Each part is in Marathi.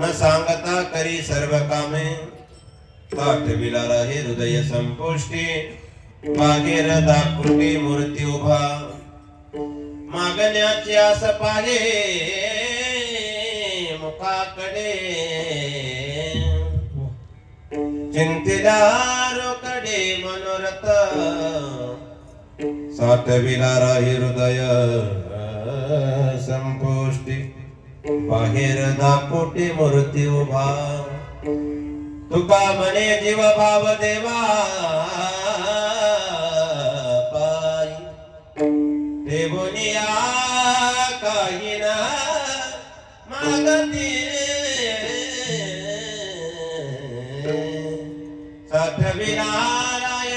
न सांगता करी सर्व कामे. ताठविला रहे हृदय संपुष्टी. मागेर दाकृती मूर्ती उभा. मागण्याची आस पाहे मुखाकडे. चिंतिदारोकडे मनोरथ. साठविला राही हृदय संपुष्टी. बाहेर दापोटी मूर्ती उभा. तुका म्हणे जीव भाव देवा. पाय. देवनिया काही ना मागती.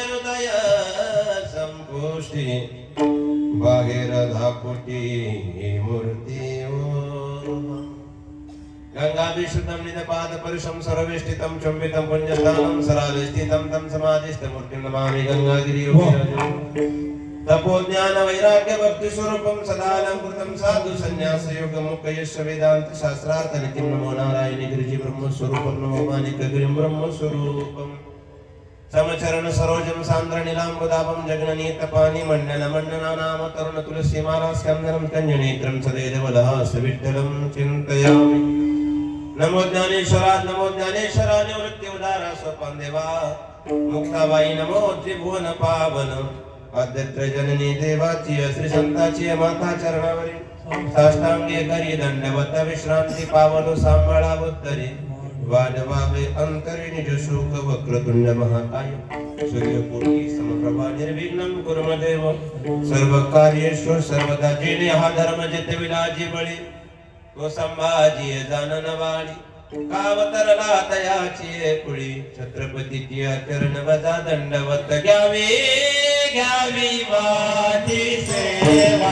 हृदय संपुष्टी. बाहेर धापुटी मूर्ती. गंगा विशुद्धं निदपाद परुषं सर्वेष्टितं चुम्बितं पुण्यस्थानं सराधिष्ठितं तं समाधिष्ठमूर्तिं नमामि गङ्गागिरियोगिराजम् तपोज्ञान वैराग्य भक्ति स्वरूपम सदालंकृतम साधु संन्यास योग मुक्यश्च वेदांत शास्त्रार्थ नित्यं नमो नारायण गिरिजी ब्रह्म स्वरूपम नमो मानिक गिरिं ब्रह्म स्वरूपम समचरण सरोजम सांद्र नीलांबुदापम जगननीत पाणी मंडन मंडना नाम तरुण तुलसी माला स्कंदनम कंजनेत्रम सविठ्ठलं चिन्तयामि। नमो ज्ञानेश्वरा नमो ज्ञानेश्वरा निवृत्तीवदारा स्वपन देवा। मुक्ताबाई नमो त्रिभुवन पावन। अद्यत्र जननी देवाची श्री संताची माता चरणावरी। साष्टांगे करी दंडवत विश्रांती पावन सांभाळा उत्तरी। वाजवावे अंतरी निज शोक वक्रतुंड महाकाय। सूर्यकोटी समप्रभा निर्विघ्नं कुर्मदेव। सर्व कार्येश्वर सर्वदा जिने हा धर्म जित विलाजी बळी। तो संभाजी जाननवाणी कावतरला तयाची पुळी छत्रपतीची चरण वजा दंडवत घ्यावी घ्यावी माझी सेवा.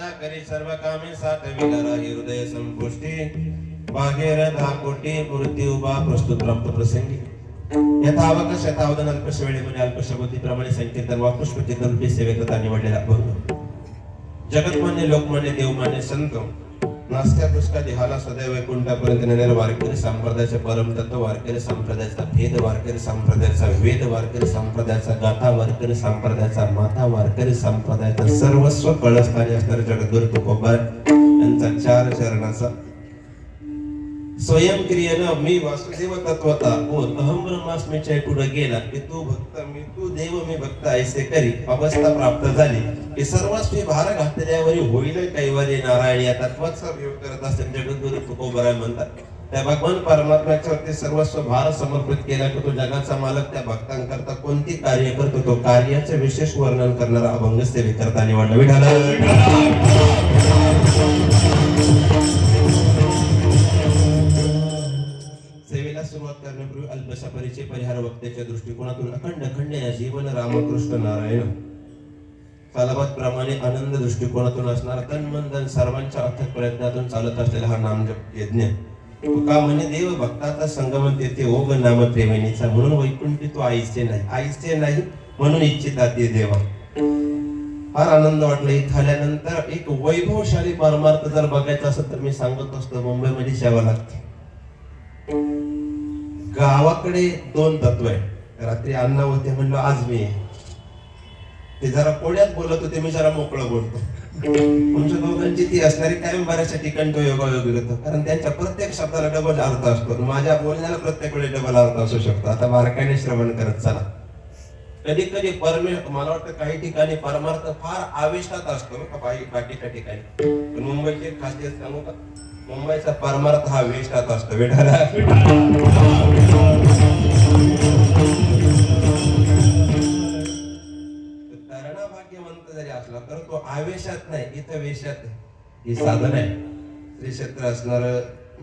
हरिन करी सर्व कामे सात विलरा हृदय संपुष्टी. बाहेर धाकोटी मूर्ती उभा प्रस्तुत प्राप्त प्रसंगी. यथावक शतावधन अल्पश वेळेमध्ये अल्पश बुद्धीप्रमाणे संकीर्तन वा पुष्पचिंतन सेवेकता निवडलेला भक्त जगतमान्य लोकमान्य देवमान्य संत नास्त्या पुष्का देहाला सदैव वैकुंठापर्यंत नेणारे वारकरी संप्रदायाचे परमतत्व वारकरी संप्रदायाचा भेद वारकरी संप्रदायाचा वेद वारकरी संप्रदायाचा गाथा वारकरी संप्रदायाचा माथा वारकरी संप्रदायाचा सर्वस्व कळस्थानी असणारे जगद्गुरु तुकोबार यांचा चार चरणाचा स्वयंक्रियेनं मी वासुदेव तत्वता बोल अहम ब्रह्मास्मीच्या पुढे गेला की तू भक्त मी तू देव मी भक्त ऐसे करी अवस्था प्राप्त झाली. की सर्वस्वी भार घातल्यावरी होईल कैवारी नारायण या तत्वाचा प्रयोग करत असताना जगद्गुरु तुकोबराय म्हणतात. त्या भगवान परमात्म्याच्या वरती सर्वस्व भार समर्पित केला की तो जगाचा मालक त्या भक्तांकरता कोणती कार्य करतो? तो कार्याचे विशेष वर्णन करणारा अभंग सेवेकरता निवडला विठाला करण्यापूर्वी परिचय परिहार वक्त्याच्या दृष्टिकोनातून अखंड अखंड या जीवन रामकृष्ण नारायण. कालाबाद प्रमाणे आनंद दृष्टिकोनातून असणारा तन मन धन सर्वांच्या अथक प्रयत्नातून चालत असलेला हा नामजप यज्ञ तुका म्हणे देव भक्ताचा संगमन तेथे ओग नाम प्रेमिणीचा म्हणून वैकुंठी तो आईचे नाही. आईचे नाही म्हणून इच्छिता ते देवा. फार आनंद वाटला. इथं आल्यानंतर एक वैभवशाली परमार्थ जर बघायचा असेल तर मी सांगत असतो मुंबईमध्ये यावं लागते. गावाकडे दोन तत्व आहे रात्री अण्णा होते म्हणलं आज मी ते जरा कोड्यात बोलत होते मी जरा मोकळं बोलतो. तुमच्या दोघांची ती असणारी कायम बऱ्याचशा ठिकाणी तो योगायोग होतो. कारण त्यांच्या प्रत्येक शब्दाला डबल अर्थ असतो. माझ्या बोलण्याला प्रत्येक वेळी डबल अर्थ असू शकतो. आता बारकाईने श्रवण करत चला. कधी कधी परमे मला वाटतं काही ठिकाणी परमार्थ फार आवेशात असतो बाकी बाकीच्या ठिकाणी. पण मुंबईची खासियत सांगू का? मुंबईचा परमार्थ हा वेष्टात असतो वेठाला तरणा भाग्यवंत जरी असला तर तो आवेशात नाही इथं वेशात ही साधन आहे. श्री क्षेत्र असणार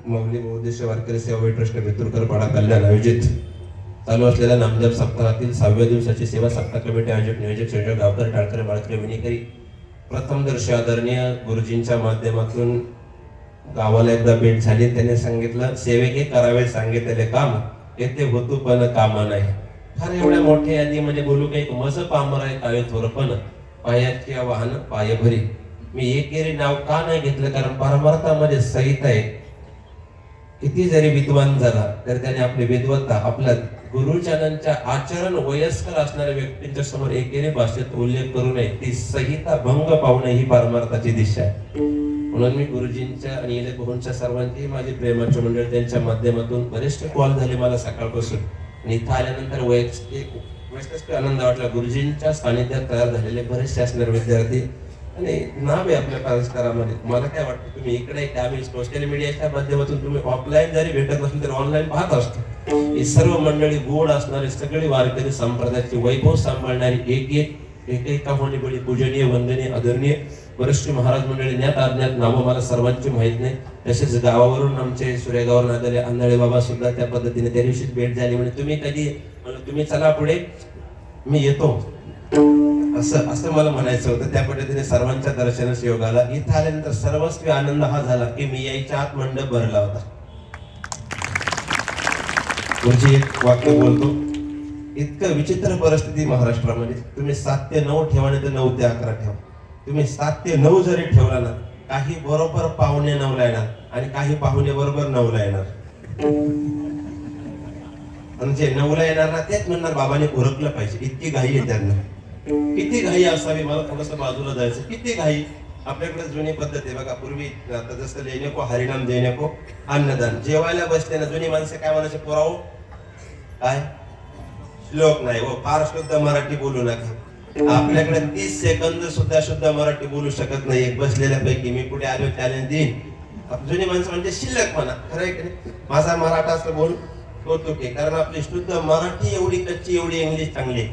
मौली बौद्धेश्वर वारकरी सेवा ट्रस्ट मित्रकर पाडा कल्याण आयोजित चालू असलेल्या नामदेव सप्ताहातील सहाव्या दिवसाची सेवा सप्ताह कमिटी आयोजक नियोजक संयोजक गावकर टाळकर बाळकरे विणेकरी प्रथम दर्शी आदरणीय गुरुजींच्या माध्यमातून गावाला एकदा भेट झाली त्याने सांगितलं सेवेके करावे सांगितलेले काम येथे होतू पण कामा नाही. फार एवढ्या मोठ्या यादीमध्ये बोलू काही मज पामर आहे काय थोरपण पायाची वाहन पाय भरी मी एकेरी नाव का नाही घेतलं कारण परमार्थामध्ये सहित आहे. किती जरी विद्वान झाला तर त्याने आपली विद्वत्ता आपल्या गुरुजनांच्या आचरण वयस्कर असणाऱ्या व्यक्तींच्या समोर एकेरी भाषेत उल्लेख करू नये. ती संहिता भंग पावणे ही परमार्थाची दिशा आहे. म्हणून मी गुरुजींच्या आणि इले गुरूंच्या सर्वांची माझी प्रेमाचे मंडळ त्यांच्या माध्यमातून बरेचसे कॉल झाले मला सकाळपासून. आणि इथं आल्यानंतर वैयक्तिक वैयक्तिक आनंद वाटला. गुरुजींच्या सानिध्यात तयार झालेले बरेचसे असणारे विद्यार्थी आणि नाव आहे आपल्या परिसरामध्ये मला काय वाटतं? तुम्ही इकडे एक आम्ही सोशल मीडियाच्या माध्यमातून तुम्ही ऑफलाईन जरी भेटत असेल तरी ऑनलाईन पाहत असतो. ही सर्व मंडळी गोड असणारी सगळी वारकरी संप्रदायाची वैभव सांभाळणारी एक एक एक एक कामाने बळी पूजनीय वंदनीय आदरणीय वरिष्ठ महाराज मंडळी ज्ञात अज्ञात नावं मला सर्वांची माहीत नाही. तसेच गावावरून आमचे सुरेगावरून आलेले आंधळे बाबा सुद्धा त्या पद्धतीने त्या दिवशीच भेट झाली. म्हणजे तुम्ही कधी तुम्ही चला पुढे मी येतो. असं असं मला म्हणायचं होतं. त्या पद्धतीने सर्वांच्या दर्शनास योग आला. इथं आल्यानंतर सर्वस्वी आनंद हा झाला की मी यायच्या आत मंडप भरला होता. पुढची एक वाक्य बोलतो. इतकं विचित्र परिस्थिती महाराष्ट्रामध्ये. तुम्ही सात ते नऊ ठेवा नाही तर नऊ ते अकरा ठेवा. तुम्ही सात ते नऊ जरी ठेवला ना काही बरोबर पाहुणे नवला येणार आणि काही पाहुणे बरोबर नऊला येणार. म्हणजे जे नऊला येणार ना तेच म्हणणार बाबाने उरकलं पाहिजे. इतकी घाई आहे त्यांना. किती घाई असावी? मला थोडस बाजूला जायचं. किती घाई? आपल्याकडे जुनी पद्धत आहे बघा. पूर्वी आता जसं लेण्याको हरिनाम देणेको अन्नदान. जेवायला बसते ना जुनी माणसं काय म्हणायचे? पुराव? काय? श्लोक नाही व फार शुद्ध मराठी बोलू नका. आपल्याकडे तीस सेकंद सुद्धा शुद्ध मराठी बोलू शकत नाही. बसलेल्या बसलेल्यापैकी मी पुढे आलो चॅलेंज देईन. आप- जुनी माणसं म्हणजे शिल्लक म्हणा. खरं आहे माझा मराठा असं बोल होतो की कारण आपली शुद्ध मराठी एवढी कच्ची एवढी इंग्लिश चांगली आहे.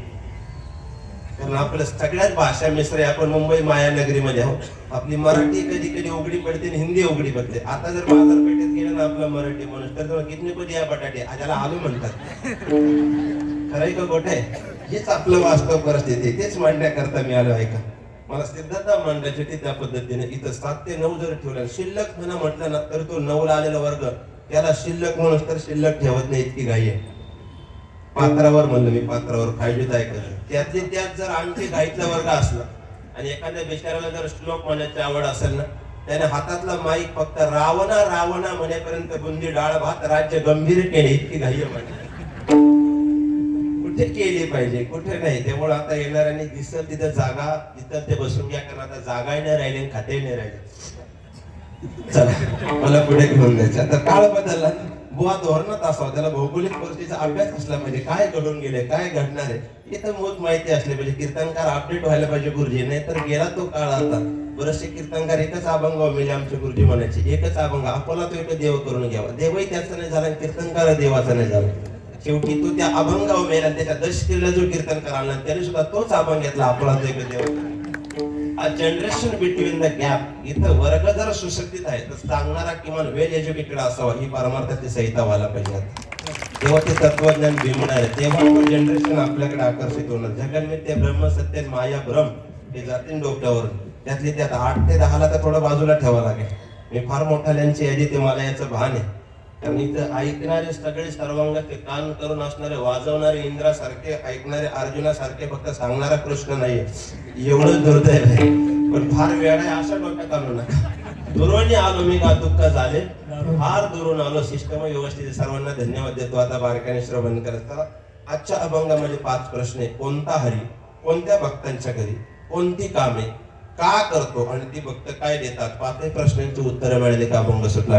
कारण आपल्या सगळ्याच भाषा मिश्र आहे. आपण मुंबई मायानगरीमध्ये आहोत. आपली मराठी कधी कधी उघडी पडते आणि हिंदी उघडी पडते. आता जर बाजारपेठेत गेलं ना आपला मराठी माणूस तर कितने कधी या बटाटे? आजाला आलू म्हणतात. खरंय का गोट आहे? हेच आपलं वास्तव परिस्थिती येते तेच मांडण्याकरता मी आलो आहे का? मला सिद्धता मांडायचे ते त्या पद्धतीने इथं सात ते नऊ जर ठेवलं शिल्लक म्हणा म्हटलं ना तर तो नऊला आलेला वर्ग त्याला शिल्लक म्हणून तर शिल्लक ठेवत नाही इतकी घाई आहे. पात्रावर म्हणलं मी पात्रावर फायदेत का त्यातली त्यात जर आणखी घाईतला वर्ग असला आणि एखाद्या बिचाराला जर श्लोक म्हणायची आवड असेल ना त्याने हातातला माईक फक्त रावणा रावणा म्हणेपर्यंत बुंदी डाळ भात राज्य गंभीर केले इतकी घाई म्हणजे कुठे केली पाहिजे. कुठे नाही. त्यामुळे आता येणाऱ्यांनी दिसत तिथं जागा तिथं ते बसून घ्या कारण आता जागाही नाही राहिले आणि खातेही नाही राहिले. चला मला पुढे घेऊन जायचं. आता काळ बदलला. बुवा धोरणात असावा. त्याला भौगोलिक परिस्थितीचा अभ्यास असला पाहिजे. काय घडून गेले काय घडणार आहे? इथं मूळ माहिती असली पाहिजे. कीर्तनकार अपडेट व्हायला पाहिजे गुरुजी. नाही तर गेला तो काळ आता. बरेचसे कीर्तनकार एकच अभंग मिळले आमचे गुरुजी म्हणायचे. एकच अभंग. आपला तो एक देव करून घ्यावा. देवही त्याचा नाही झाला कीर्तनकार देवाचा नाही झाला. शेवटी तो त्या अभंगावर मेला त्याच्या दश जो कीर्तन करायला त्याने सुद्धा तोच अभंग घेतला आपला तो एक देव. जनरेशन बिटवीन द गॅप इथं वर्ग जर सुशक्तीत आहे. तर सांगणारा किमान वेल एज्युकेटेड असावा ही परमार्थाची संहिता व्हायला पाहिजे तेव्हा ते तत्वज्ञान भिमणार आहे. तेव्हा तो जनरेशन आपल्याकडे आकर्षित होणार. जगन्मित्य ब्रह्म सत्य माया भ्रम हे जातील डोक्यावर. त्यातली त्यात आठ ते दहाला तर थोडं बाजूला ठेवा लागेल. मी फार मोठ्याल्यांची यादी ते मला याचं भान आहे. कारण इथं ऐकणारे सगळे सर्वांग ते कान करून असणारे वाजवणारे इंद्रासारखे ऐकणारे अर्जुनासारखे फक्त सांगणारा कृष्ण नाहीये. एवढं दुर्दैव आहे. पण फार वेळ आहे अशा डोक्यात आलो ना दुरून आलो मी का दुःख झाले? फार दुरून आलो सिस्टम व्यवस्थित सर्वांना धन्यवाद देतो. आता बारकाने श्रवण करत आजच्या अभंगामध्ये पाच प्रश्न आहे कोणता हरी? कोणत्या भक्तांच्या घरी? कोणती कामे? का करतो आणि ती भक्त काय देतात? पाचही प्रश्नांची उत्तरं मिळाली का अभंग सुटला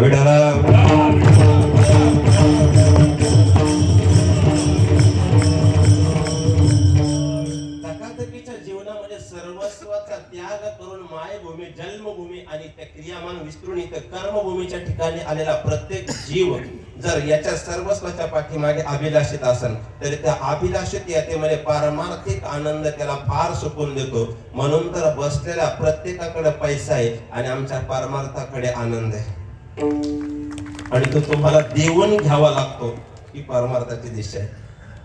धकाधकीच्या जीवनामध्ये सर्वस्वाचा त्याग करून मायभूमी जन्मभूमी आणि त्या क्रियामान विस्तृण इथं कर्मभूमीच्या ठिकाणी आलेला प्रत्येक जीव जर याच्या सर्वस्वच्या पाठीमागे अभिलाषित असेल तर त्या अभिलाषित यातेमध्ये पारमार्थिक आनंद त्याला फार सुकून देतो. म्हणून तर बसलेल्या प्रत्येकाकडे पैसा आहे आणि आमच्या परमार्थाकडे आनंद आहे. आणि तो तुम्हाला देऊन घ्यावा लागतो ही परमार्थाची दिशा आहे.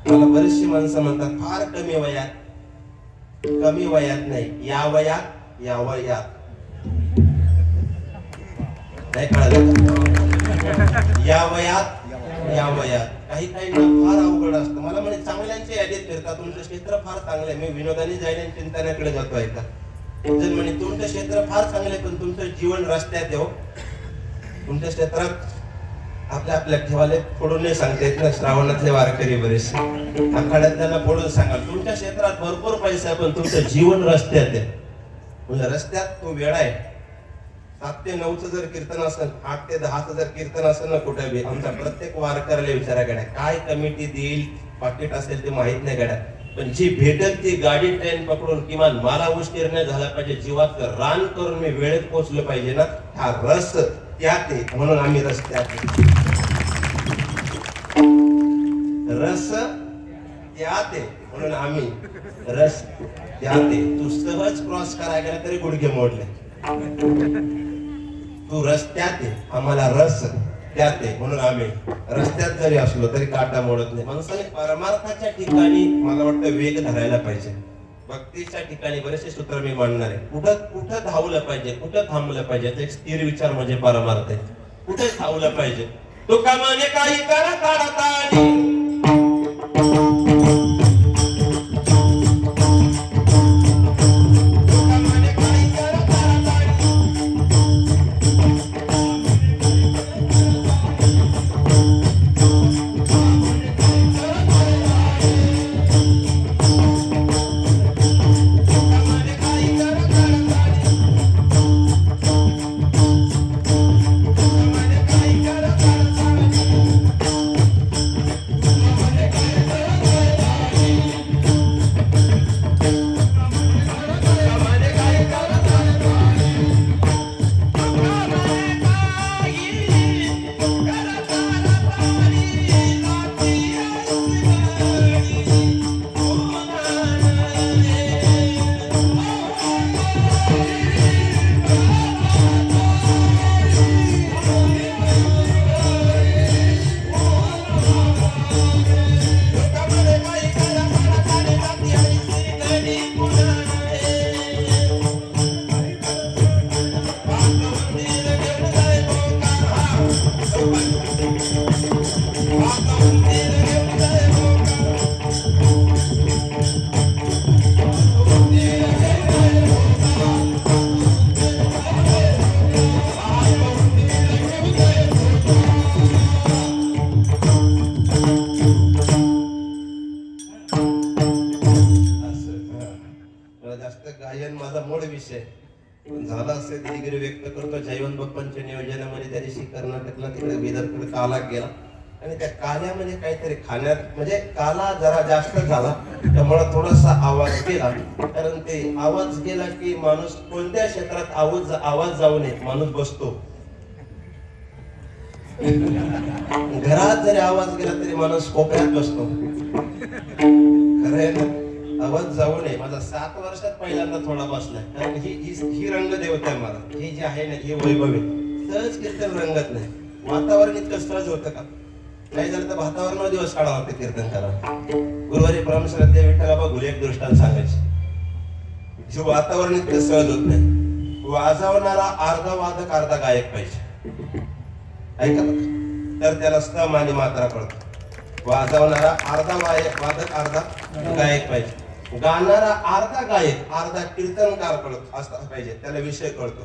मला बरीचशी माणसं म्हणतात फार कमी वयात कमी वयात नाही या वयात या वयात. नाही कळलं या वयात या वयात. काही काही फार अवघड असतं. मला म्हणे चांगल्यांच्या यादीत फिरता तुमचं क्षेत्र फार चांगलं आहे. मी विनोदाने जाईल आणि चिंतनाकडे जातो ऐका जर म्हणे तुमचं क्षेत्र फार चांगलं आहे पण तुमचं जीवन रस्त्यात येऊ हो. तुमच्या क्षेत्रात आपल्या आपल्या ठेवाले फोडून नाही सांगता येत ना श्रावणातले वारकरी बरेचसे. आखाड्यातल्याला फोडून सांगा. तुमच्या क्षेत्रात भरपूर पैसा आहे पण तुमचं जीवन रस्त्यात आहे. म्हणजे रस्त्यात तो वेळ आहे. सात ते नऊचं जर कीर्तन असेल आठ ते दहाचं जर कीर्तन असेल ना कुठे बी आमच्या प्रत्येक वारकऱ्याला विचारा गड्या काय कमिटी देईल? पाकिट असेल ते माहीत नाही गड्या. पण जी भेटेल ती गाडी ट्रेन पकडून किमान मला उशीर नाही झाला पाहिजे जीवात रान करून मी वेळेत पोहोचलो पाहिजे ना हा रस त्यात आहे. म्हणून आम्ही रस त्यात रस त्यात आहे. म्हणून आम्ही रस त्यात आहे. तू सहज क्रॉस करायला तरी गुडघे मोडले. तू रस्त्यात आहे आम्हाला रस त्यात आहे म्हणून आम्ही रस्त्यात जरी असलो तरी काटा मोडत नाही. माणसाने परमार्थाच्या ठिकाणी मला वाटतं वेग धरायला पाहिजे. भक्तीच्या ठिकाणी बरेचसे सूत्र मी मांडणार आहे. कुठं कुठं धावलं पाहिजे कुठं थांबलं पाहिजे एक स्थिर विचार म्हणजे परमार्थ आहे. कुठे धावलं पाहिजे? तो कामाने काही करा झाला असेल डिग्री व्यक्त करतो. जैवन बप्पांच्या नियोजनामध्ये त्या दिवशी कर्नाटकला तिकडे बिदरकडे काला गेला आणि त्या काल्यामध्ये काहीतरी खाण्यात म्हणजे काला जरा जास्त झाला. त्यामुळे थोडासा आवाज गेला. कारण ते आवाज गेला की माणूस कोणत्या क्षेत्रात आवाज आवाज जाऊ नये माणूस बसतो. घरात जरी आवाज गेला तरी माणूस कोपऱ्यात बसतो. खरं आहे ना? आवाज जाऊ नये. माझा सात वर्षात पहिल्यांदा थोडा बसलाय. कारण ही ही ही रंग देवता आहे मला. हे जी आहे ना हे वैभव. आहे सहज कीर्तन रंगत नाही. वातावरण इतकं सहज होतं का? नाही झालं तर वातावरण दिवस काढा होते कीर्तन करा गुरुवारी परम श्रद्धे विठ्ठला बघू एक दृष्टांत सांगायचे. जे वातावरण इतकं सहज होत नाही वाजवणारा अर्धा वादक अर्धा गायक पाहिजे. ऐका तर त्याला स्तम आणि मात्रा कळतो. वाजवणारा अर्धा वाय वादक अर्धा गायक पाहिजे. गाणारा अर्धा गायक अर्धा कीर्तनकार कळत असला पाहिजे त्याला विषय कळतो.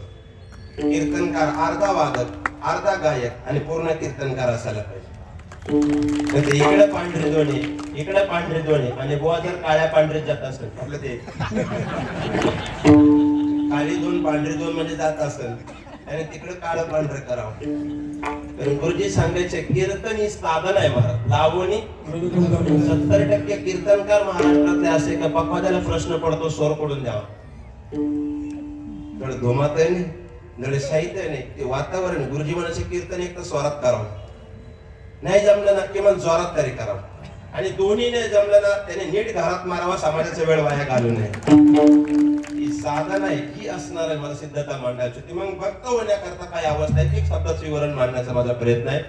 कीर्तनकार अर्धा वादक अर्धा गायक आणि पूर्ण कीर्तनकार असायला पाहिजे. इकडे पांढरे दोन्ही इकडे पांढरे दोन्ही आणि बुवा जर काळ्या पांढरे जात असेल आपलं ते. काळी दोन पांढरी दोन म्हणजे जात असेल. आणि तिकडे काळं पांढरं करावं. गुरुजी सांगायचे कीर्तन ही साधन आहे महाराज. लावणी सत्तर टक्के कीर्तनकार महाराष्ट्रातले असे का पप्पा त्याला प्रश्न पडतो स्वर पडून द्यावा. धड धुमात आहे नाही धड साहित्य आहे नाही ते वातावरण. गुरुजी म्हणायचे कीर्तन एक तर स्वरात करावं. नाही जमलं ना किमान जोरात तरी करावं. आणि दोन्ही नाही जमलं ना त्याने नीट घरात मारावा समाजाचा वेळ वाया घालू नये. ही साधन आहे ही असणार आहे मला सिद्धता मांडायची. ती मग भक्त होण्याकरता काय अवस्था आहे एक शब्दाचं विवरण मांडण्याचा माझा प्रयत्न आहे.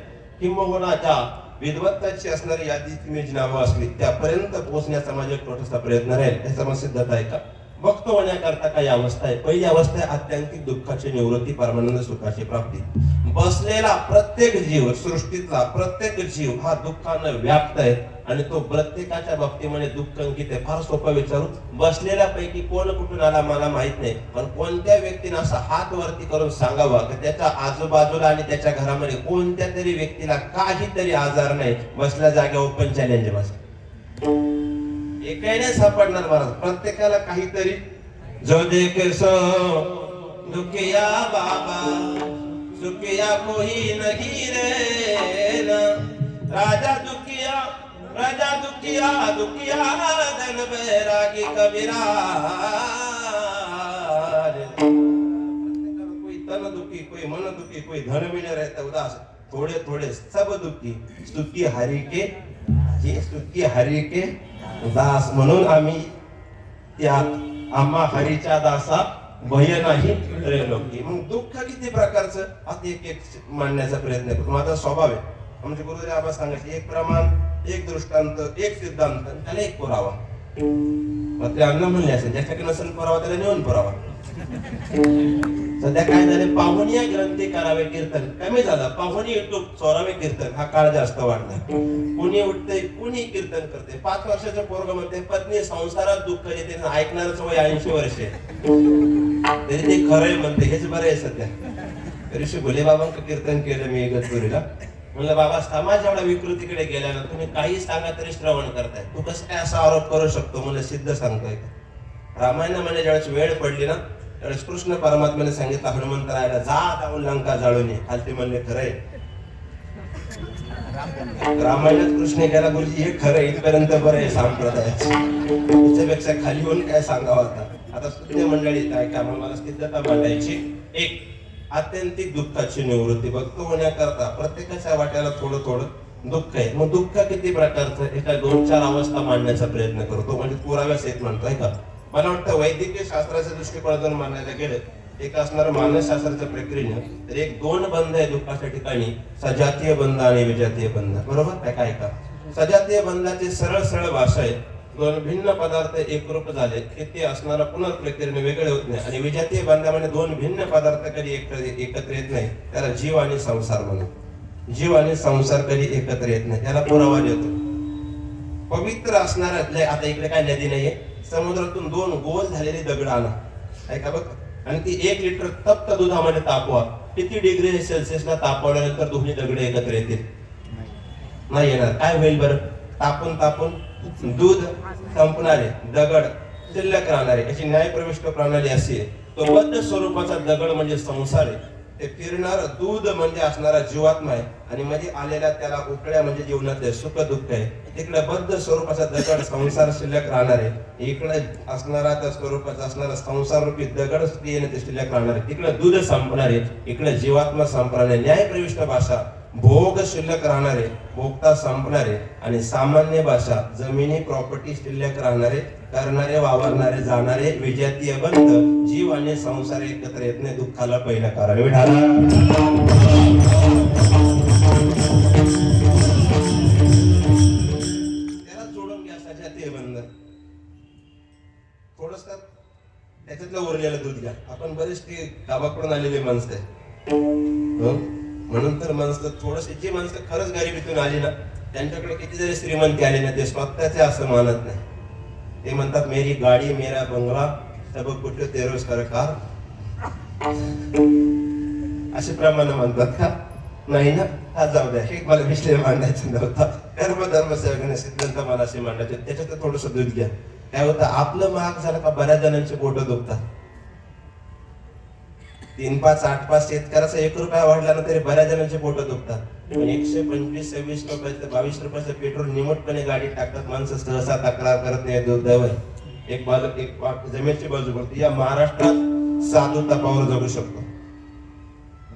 किंबहुना ज्या विद्वत्ताची असणारी यादी तुम्ही जी नावं असली त्यापर्यंत पोहोचण्याचा माझा एक छोटासा प्रयत्न राहील. त्याचा मग सिद्धता आहे का? भक्त होण्याकरता काही अवस्था आहे? पहिली अवस्था आहे आत्यंतिक दुःखाची निवृत्ती परमानंद सुखाची प्राप्ती. बसलेला प्रत्येक जीव सृष्टीतला प्रत्येक जीव हा दुःखानं व्याप्त आहे. आणि तो प्रत्येकाच्या बाबतीमध्ये दुःख अंकित आहे. फार सोपं विचारून बसलेल्या पैकी कोण कुठून आला मला माहीत नाही. पण कोणत्या व्यक्तीने असा हात वरती करून सांगावा की त्याच्या आजूबाजूला आणि त्याच्या घरामध्ये कोणत्या तरी व्यक्तीला काहीतरी आजार नाही. बसल्या जागा ओपन चॅलेंज बस. एकही सापडणार महाराज प्रत्येकाला काहीतरी. जो देखे दुखिया बाबा. सुखिया कोही नहीं रे. ना राजा दुखी राजा दुखिया दुखिया धन बैरागी कबीरा कोई तन दुखी कोई मन दुखी कोई धन मिले रहता उदास। थोड़े थोड़े सब दुखी। स्तुती हरी के जे स्तुती हरी के दास म्हणून आम्ही त्या आम्हा हरीच्या दासा भय नाही रे लोकी. मग दुःख किती प्रकारचं? आता एक एक मांडण्याचा प्रयत्न करतो माझा स्वभाव आहे. आमचे गुरुजी आबा सांगायचे एक प्रमाण एक दृष्टांत एक सिद्धांत आणि त्याला एक पुरावा. मग ते अन्न म्हणले असेल ज्याच्याकडे नसेल पुरावा त्याला नेऊन पुरावा. सध्या काय झाले पाहुणीय ग्रंथी करावे कीर्तन कमी झालं. पाहुणी युट्यूब चोरावे कीर्तन हा काळ जास्त वाढला. कुणी उठते कुणी कीर्तन करते पाच वर्षाच्या पोरग म्हणते पत्नी संसारात दुःख येते ऐकणारच वय ऐंशी वर्षे तरी ते खरंय म्हणते हेच बरं आहे सध्या. ऋषी भोले बाबांचं कीर्तन केलं मी इगतपुरीला म्हणलं बाबा समाज एवढा विकृतीकडे गेला ना तुम्ही काही सांगा तरी श्रवण करताय. तू कसं काय असा आरोप करू शकतो? म्हणजे सिद्ध सांगतोय. रामायणामध्ये ज्यावेळेस वेळ पडली ना त्यावेळेस कृष्ण परमात्म्याने सांगितलं हनुमंतरायला जा जाऊन लंका जाळून ये. खालती म्हणले खरंय. रामायणात कृष्ण गेला गुरुजी हे खरं इथपर्यंत बरं आहे संप्रदायाचं. खाली होऊन काय सांगावं आता? आता स्तुत्य मंडळी काय का मला सिद्धता मांडायची एक आत्यंतिक दुःखाची निवृत्ती भक्त होण्याकरता प्रत्येकाच्या वाट्याला थोडं थोडं दुःख आहे. मग दुःख किती प्रकारचं? एका दोन चार अवस्था मांडण्याचा प्रयत्न करतो. म्हणजे पुराव्यास एक म्हणतोय का मला वाटतं वैद्यकीय शास्त्राच्या दृष्टिकोनातून मानायला गेलं एक असणारं मानसशास्त्राच्या प्रक्रियेनं तर एक दोन बंध आहे दुःखाच्या ठिकाणी सजातीय बंध आणि विजातीय बंध. बरोबर? काय काय का सजातीय बंधाची सरळ सरळ भाषा आहे दोन भिन्न पदार्थ एकरूप झाले. की ते असणारा पुनर्प्रक्रियेने वेगळे होत नाही आणि विजातीय बांधवाने दोन भिन्न पदार्थ कधी एकत्र येत नाही. त्याला जीव आणि संसार म्हणून जीव आणि संसार कधी एकत्र येत नाही. त्याला पुरावा देतो. पवित्र असणाऱ्यातले आता इकडे काय नदी नाहीये. समुद्रातून दोन गोल झालेले दगड आणा. ऐका बघ? आणि ती एक लिटर तप्त दुधामध्ये तापवा. किती डिग्री सेल्सिअसला तापवल्यानंतर दोन्ही दगडे एकत्र येतील? नाही येणार. काय होईल बरं? तापून तापून दूध संपणारे दगड शिल्लक राहणारे अशी न्यायप्रविष्ट प्रणाली अशी तो बद्ध स्वरूपाचा दगड म्हणजे संसार आहे. ते फिरणार दूध म्हणजे असणारा जीवात्मा आहे. आणि मध्ये आलेल्या त्याला उकड्या म्हणजे जीवनातले सुख दुःख आहे. तिकडे बद्ध स्वरूपाचा दगड संसार शिल्लक राहणार आहे. इकडे असणारा त्या स्वरूपाचा असणारा संसार रूपी दगड येणे ते शिल्लक राहणार आहे. तिकडे दूध संपणार आहे. इकडे जीवात्मा संपणार आहे. न्यायप्रविष्ट भाषा भोग शिल्लक राहणारे भोगता संपणारे आणि सामान्य भाषा जमिनी प्रॉपर्टी शिल्लक राहणारे करणारे वावरणारे जाणारे विजातीय बंध जीव आणि संसार एकत्र येत नाही दुःखाला पहिलं कारण. त्याला जोडून घ्या सजातीय बंध थोडस त्याच्यातलं उरलेलं दूध घ्या. आपण बरेच ते गावाकडून आलेले माणसं आहे म्हणून तर माणसं थोडस जे माणसं खरंच गरिबीतून आली ना त्यांच्याकडे किती जरी श्रीमंती आली ना ते स्वतःचे असं मानत नाही. ते म्हणतात मेरी गाडी मेरा बंगला सब कुठे तेरो सरकार असे प्रमाणे म्हणतात का? नाही ना? हा जाऊ द्या. हे मला विषय मांडायचा नव्हता. कर्म धर्म सेवकाने सिद्धांत मला असे मांडायचे. त्याच्यात थोडस दूध घ्या. काय होतं आपलं महाग झालं का बऱ्याच जणांचे पोट दुखतात. तीन पाच आठ पाच शेतकऱ्याचा एक रुपया वाढला ना तरी बऱ्याच जणांचे पोट दुखतात. एकशे पंचवीस सव्वीस रुपयाचं बावीस रुपयाचं पेट्रोल निमटपणे गाडीत टाकतात माणसं सहसा तक्रार करत नाही दुर्दैव एक बालक एक बा- बाजू करते या महाराष्ट्रात साधू तपावर जगू शकतो.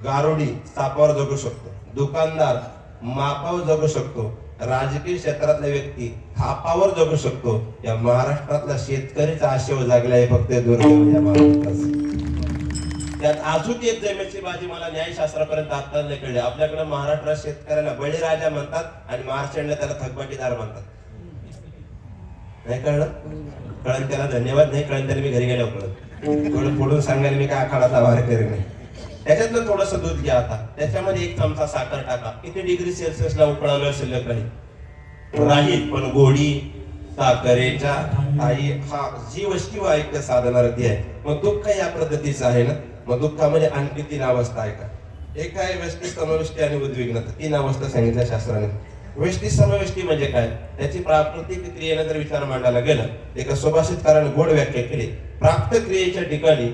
गारोडी सापावर जगू शकतो. दुकानदार मापावर जगू शकतो. राजकीय क्षेत्रातला व्यक्ती थापावर जगू शकतो. या महाराष्ट्रातला शेतकरीचा आशेवर जागला आहे फक्त दुर्दैव या महाराष्ट्राचा त्यात अजून एक जमेची बाजी मला न्यायशास्त्रापर्यंत आता नाही कळली. आपल्याकडे महाराष्ट्रात शेतकऱ्याला बळीराजा म्हणतात आणि महाराष्ट्राला त्याला थकबाटीदार म्हणतात. नाही कळलं? कळण त्याला धन्यवाद? नाही कळण त्याला मी घरी गेलो कळत थोडं फोडून सांगायला मी काय खाडाचा आभार करेन नाही. त्याच्यातलं थोडस दूध घ्या आता. त्याच्यामध्ये एक चमचा साखर टाका. किती डिग्री सेल्सिअसला उकळालं शिल्लक राहील? राहील पण गोडी साखरेच्या आई हा जी वस्ती साधणार साधनार्थी आहे. मग दुःख या पद्धतीचं आहे ना? मग दुःखामध्ये आणखी तीन अवस्था आहे का? एक आहे व्यष्टी समविष्टी आणि उद्विग्नता तीन अवस्था सांगितल्या शास्त्राने. व्यष्टी समविष्टी म्हणजे काय? त्याची प्राकृतिक क्रियेनं जर विचार मांडायला गेलं एका कारण गोड व्याख्या केली प्राप्त क्रियेच्या ठिकाणी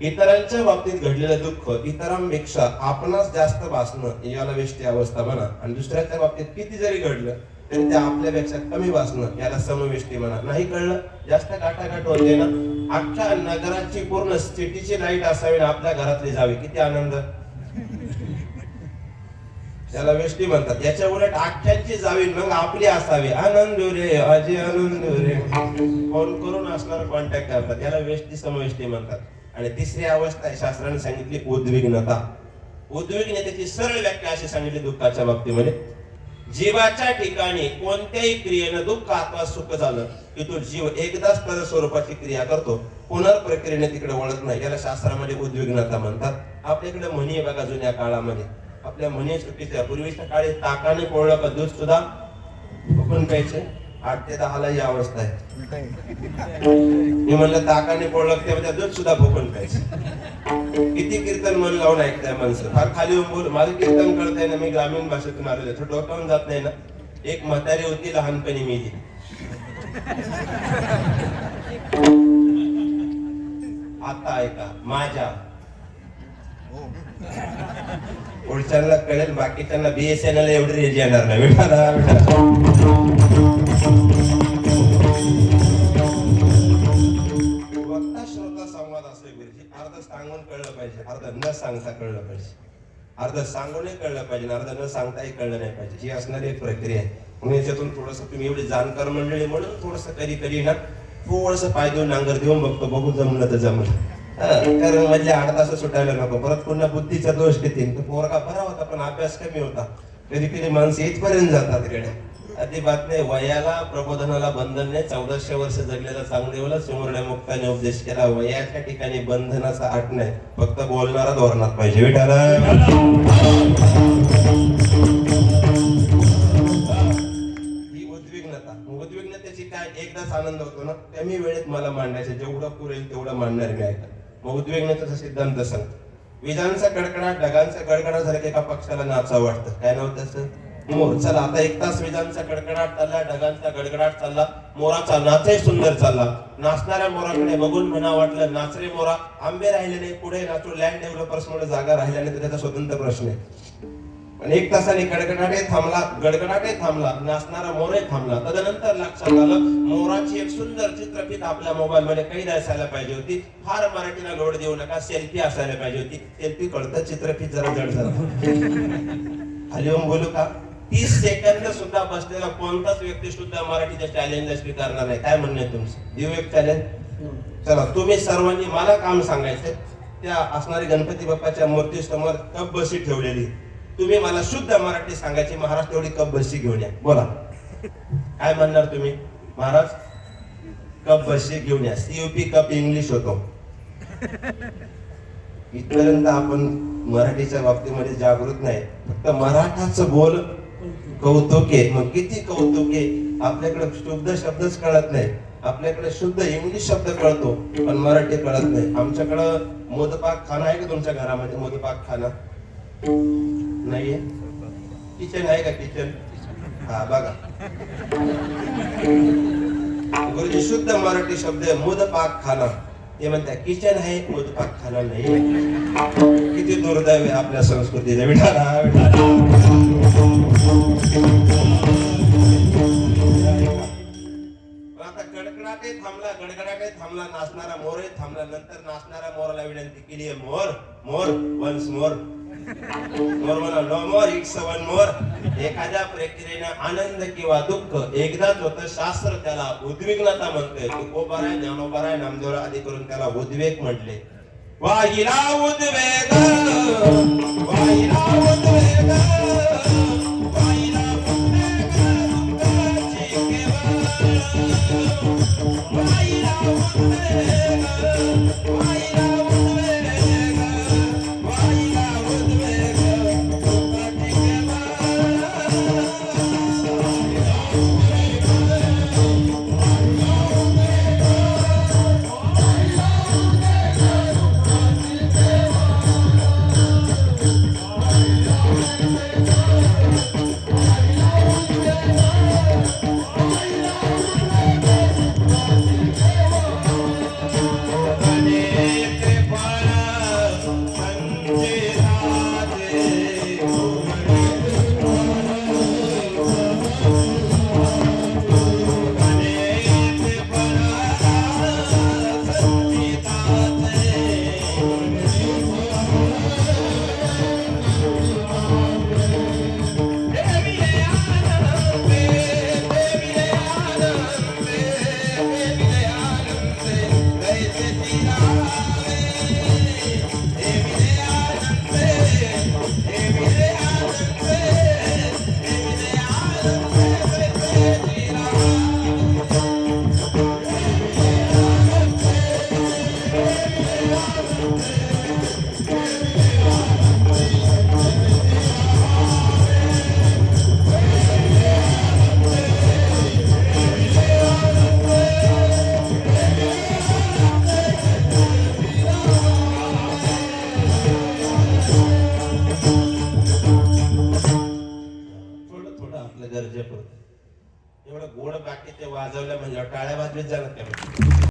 इतरांच्या बाबतीत घडलेलं दुःख इतरांपेक्षा आपणास जास्त भासणं याला वेष्टी अवस्था म्हणा. आणि दुसऱ्याच्या बाबतीत किती जरी घडलं तरी त्या आपल्यापेक्षा कमी भासणं याला समविष्टी म्हणा नाही कळलं? जास्त गाठागाठ होते ना अख्ख्या नगराची पूर्ण सिटीची लाइट असावी आपल्या घरातली जावी. किती आनंद. त्याला वेष्टी म्हणतात. याच्या उलट अख्ख्यांची जावी मग आपली असावी. आनंद रे अजय आनंद रे. फोन करून असणार कॉन्टॅक्ट करतात. याला वेष्टी समवेष्टी म्हणतात. आणि तिसरी अवस्था आहे शास्त्राने सांगितली उद्विग्नता. उद्विग्नतेची सरळ व्याख्या अशी सांगितली दुःखाच्या बाबतीमध्ये. जीवाच्या ठिकाणी कोणत्याही क्रियेनं दुःख अथवा सुख झालं की तो जीव एकदाच पद स्वरूपाची क्रिया करतो पुनर्प्रक्रियेने तिकडे वळत नाही. याला शास्त्रामध्ये उद्विग्नता म्हणतात. आपल्याकडे म्हणी आहे बघा जुन्या काळामध्ये. आपल्या म्हणी चुकीच्या. पूर्वीच्या काळी ताकाने पोळलं का दूध सुद्धा? फुकून प्यायचे. आठ ते दहाला ही अवस्था आहे. मी म्हणलं ताकाने पोळलं की त्यामध्ये दूध सुद्धा फुकून प्यायचे. कीर्तन लावून ऐकताय माणसं. फार खाली येऊन बोल. माझं कीर्तन कळतंय ना मी ग्रामीण भाषेतून आलेलो आहे. डोक्यावरून जात नाही ना. एक म्हातारी होती लहानपणी मी आता ऐका माझ्या पुढच्यांना कळेल बाकीच्यांना बीएसएनएल एवढी रेंज येणार नाही. न सांगता कळलं पाहिजे. अर्ध सांगूनही कळलं पाहिजे अर्ध न सांगताही कळलं नाही पाहिजे. ही असणारी एक प्रक्रिया आहे. म्हणून याच्यातून थोडस तुम्ही एवढी जाणकार मंडळी म्हणून थोडस कधी कधी ना थोडस पाय देऊन नांगर देऊन बघतो. बघू जमलं तर जमलं. कारण म्हणजे आठ तास सुटायला नको. परत पुन्हा बुद्धीचा दोष देतील पोरगा बरा होता पण अभ्यास कमी होता. कधी कधी माणसं इथपर्यंत जातात रेड्या. अजिबात नाही वयाला प्रबोधनाला बंधन नाही चौदाशे वर्ष जगलेला चांगदेवाला सुमरण्या मुक्ताने उपदेश केला. वयाच्या ठिकाणी बंधनाचा आठ नाही फक्त बोलणारा धोरणात पाहिजे. ही उद्विग्नता. उद्विग्नतेची काय? एकदाच आनंद होतो ना? कमी वेळेत मला मांडायचं जेवढं पुरेल तेवढं मांडणार मी ऐका मग उद्विग्नतेचा सिद्धांत सांगतो विजांचा कडकडा ढगांचा गडगडाट झाला की एका पक्षाला नाचा वाटतं. काय नव्हतं मोर चला आता एक तास विजांचा कडकडाट चालला ढगांचा गडगडाट चालला मोराचा नाचही सुंदर चालला. नाचणाऱ्या मोराकडे बघून म्हणा वाटलं नाचरे मोरा आंबे राहिले नाही पुढे नाचू लँड डेव्हलपर्स मुळे जागा राहिल्या नाही तर त्याचा स्वतंत्र प्रश्न आहे. पण एक तासाने गडगडाटे थांबला गडगडाटे थांबला नाचणारा मोरे थांबला. तदनंतर लक्षात आलं मोराची एक सुंदर चित्रफित आपल्या मोबाईल मध्ये काही असायला पाहिजे होती. फार मराठीला लोड देऊ नका सेल्फी असायला पाहिजे होती. सेल्फी कळतं चित्रफित जरा जड झालं. हरिओम बोलू का? तीस सेकंद सुद्धा बसलेला कोणताच व्यक्ती सुद्धा मराठीच्या चॅलेंजला स्वीकारणार नाही. काय म्हणणं आहे तुमचं? देऊ एक चॅलेंज चला तुम्ही सर्वांनी मला काम सांगायचं त्या असणारी गणपती बाप्पाच्या मूर्ती समोर कप बशी ठेवलेली. तुम्ही मला शुद्ध मराठी सांगायची महाराष्ट्र तेवढी कप बशी घेऊन या. बोला. काय म्हणणार तुम्ही? महाराज कप बशी घेऊन या. सीयूपी कप इंग्लिश होतो. इथपर्यंत आपण मराठीच्या बाबतीमध्ये जागृत नाही. फक्त मराठाचं बोल कौतुक आहे. मग किती कौतुक आहे? आपल्याकडे शुद्ध शब्दच कळत नाही. आपल्याकडे शुद्ध इंग्लिश शब्द कळतो पण मराठी कळत नाही. आमच्याकडं मोदपाक खाना आहे का तुमच्या घरामध्ये मोदपाक खाना नाहीये? किचन आहे का किचन? हा बघा. गुरुजी शुद्ध मराठी शब्द आहे मोदपाक खाना ते म्हणतात किचन आहे मोदपाक खाना नाही. किती दुर्दैव आहे आपल्या संस्कृतीचा विठाला विठाला आता गडगडाटे थांबला गडगडाटे थांबला नाचणारा मोर थांबला नंतर नाचणाऱ्या मोराला विनंती केली आहे more more once more no more it's one more एखाद्या प्रक्रियेने आनंद किंवा दुःख एकदाच होतं शास्त्र त्याला उद्विग्नता म्हणतोय. तुकोबाराय ज्ञानोबाराय नामदेवरा आदी करून त्याला उद्वेग म्हटले. वाहिला उद्वेग वाहिला उद्वेग Yeah.